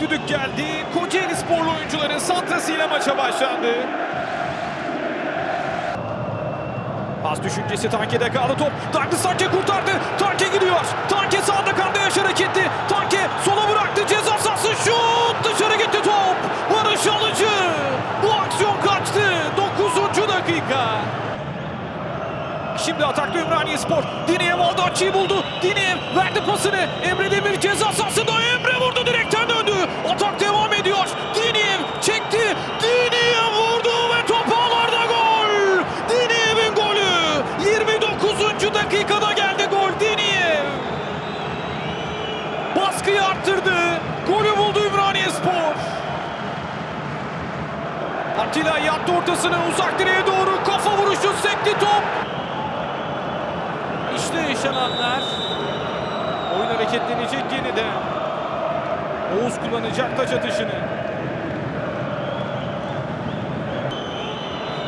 düdük geldi. Kocaeli sporlu oyuncuların santrasıyla maça başlandı. Pas düşüncesi Tanke'de kaldı top. Douglas Tanke kurtardı. Tanke gidiyor. Tanke sağda kaldı Yaşar hareketli. Tanke sola bıraktı. Ceza sahası şut. Dışarı gitti top. Barış Alıcı. Bu aksiyon kaçtı. 9. dakika. Şimdi atakta Ümraniye Spor. Dineyev aldı açıyı buldu. Dineyev verdi pasını. Emre Demir Atilla yaptı ortasını uzak direğe doğru kafa vuruşu sekti top. İşte yaşananlar. Oyun hareketlenecek yeniden. Oğuz kullanacak taç atışını.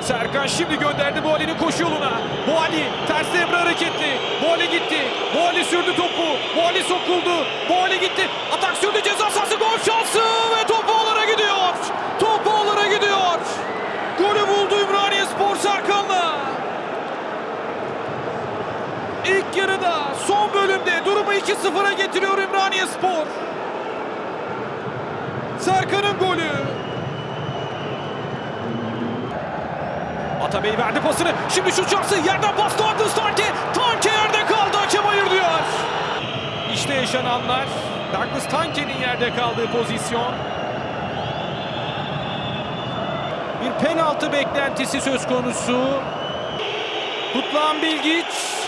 Serkan şimdi gönderdi Boali'nin koşu yoluna. Boali terste Emre hareketli. Boali gitti. Boali sürdü topu. Boali sokuldu. Boali gitti. Atak sürdü ceza sahası gol şansı ve top ağlara gidiyor. Top ağlara gidiyor. Golü buldu Ümraniye Spor Serkan'la. İlk yarıda son bölümde durumu 2-0'a getiriyor Ümraniye Spor. Serkan'ın golü. Atabey verdi pasını. Şimdi şu şansı yerden bastı Atlas Tanke. Tanke yerde kaldı. Hakem hayır diyor. İşte yaşananlar. Douglas Tanke'nin yerde kaldığı pozisyon. Bir penaltı beklentisi söz konusu. Kutlan Bilgiç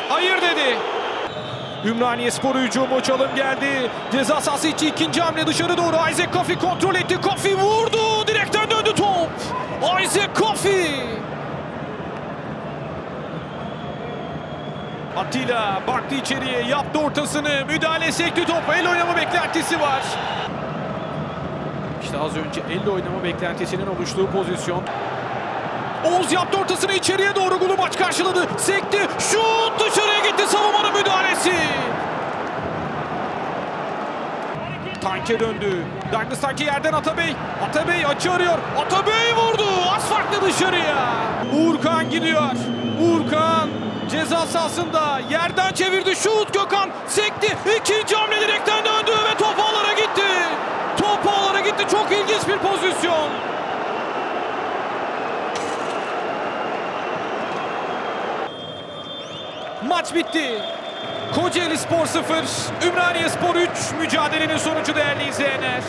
hayır dedi. Ümraniye Spor hücumu çalım geldi. Ceza sahası içi ikinci hamle dışarı doğru. Isaac Coffey kontrol etti. Coffey vurdu. Direkten döndü top. Isaac Coffey. Atilla baktı içeriye yaptı ortasını. Müdahale sekti top. El oynama beklentisi var. İşte az önce elle oynama beklentisinin oluştuğu pozisyon. Oğuz yaptı ortasını içeriye doğru golü maç karşıladı. Sekti. Şut dışarıya gitti savunmanın müdahalesi. Tanke döndü. Douglas Tanke yerden Atabey. Atabey açı arıyor. Atabey vurdu. Az farklı dışarıya. Uğurkan gidiyor. Uğurkan ceza sahasında yerden çevirdi. Şut Gökhan sekti. İkinci hamle direkten döndü ve top ağlara gitti. Top ağlara gitti. Çok ilginç bir pozisyon. Maç bitti. Kocaeli Spor 0, Ümraniye Spor 3 mücadelenin sonucu değerli izleyenler.